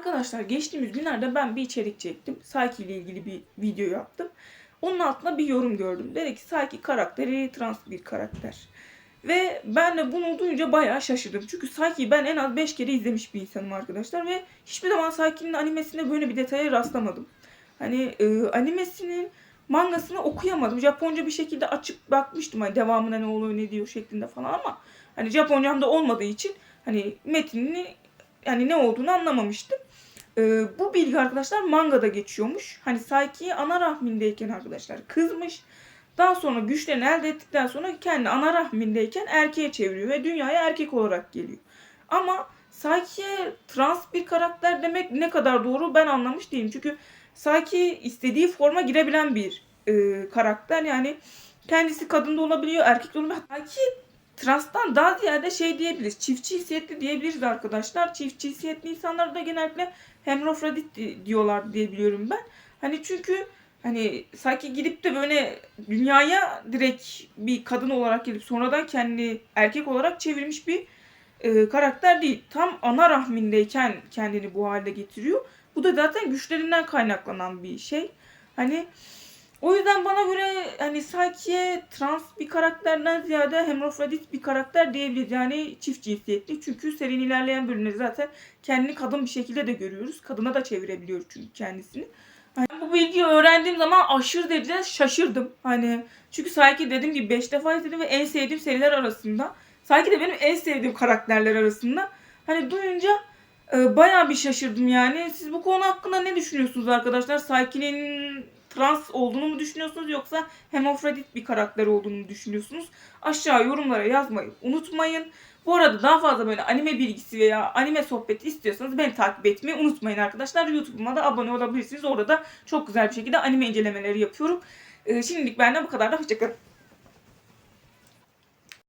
Arkadaşlar geçtiğimiz günlerde ben bir içerik çektim. Saki ile ilgili bir video yaptım. Onun altına bir yorum gördüm. Dedi ki Saki karakteri trans bir karakter. Ve ben de bunu duyunca bayağı şaşırdım. Çünkü Saki'yi ben en az 5 kere izlemiş bir insanım arkadaşlar. Ve hiçbir zaman Saki'nin animesinde böyle bir detaya rastlamadım. Hani e, animesinin mangasını okuyamadım. Japonca bir şekilde açıp bakmıştım. Hani devamında ne oluyor ne diyor şeklinde falan ama hani Japoncam da olmadığı için hani metnini yani ne olduğunu anlamamıştım. Ee, bu bilgi arkadaşlar mangada geçiyormuş. Hani Saiki ana rahmindeyken arkadaşlar kızmış. Daha sonra güçlerini elde ettikten sonra kendi ana rahmindeyken erkeğe çeviriyor ve dünyaya erkek olarak geliyor. Ama Saiki'ye trans bir karakter demek ne kadar doğru ben anlamış değilim. Çünkü Saiki istediği forma girebilen bir e, karakter. Yani kendisi kadın da olabiliyor, erkek de olabiliyor. Saiki transtan daha ziyade şey diyebiliriz. Çift cinsiyetli diyebiliriz arkadaşlar. Çift cinsiyetli insanlar da genellikle hemrofrodit di- diyorlar diye biliyorum ben. Hani çünkü hani sanki gidip de böyle dünyaya direkt bir kadın olarak gelip sonradan kendi erkek olarak çevirmiş bir e, karakter değil. Tam ana rahmindeyken kendini bu hale getiriyor. Bu da zaten güçlerinden kaynaklanan bir şey. Hani o yüzden bana göre hani Saki'ye trans bir karakterden ziyade hemofrodit bir karakter diyebiliriz. Yani çift cinsiyetli. Çünkü serinin ilerleyen bölümleri zaten kendini kadın bir şekilde de görüyoruz. Kadına da çevirebiliyor çünkü kendisini. Hani bu bilgiyi öğrendiğim zaman aşırı derecede şaşırdım. Hani çünkü Saki dediğim gibi 5 defa izledim ve en sevdiğim seriler arasında. Saki de benim en sevdiğim karakterler arasında. Hani duyunca e, bayağı bir şaşırdım yani. Siz bu konu hakkında ne düşünüyorsunuz arkadaşlar? Saki'nin trans olduğunu mu düşünüyorsunuz yoksa hemofrodit bir karakter olduğunu mu düşünüyorsunuz? Aşağı yorumlara yazmayı unutmayın. Bu arada daha fazla böyle anime bilgisi veya anime sohbeti istiyorsanız beni takip etmeyi unutmayın arkadaşlar. YouTube'uma da abone olabilirsiniz. Orada da çok güzel bir şekilde anime incelemeleri yapıyorum. Ee, şimdilik benden bu kadar da hoşçakalın.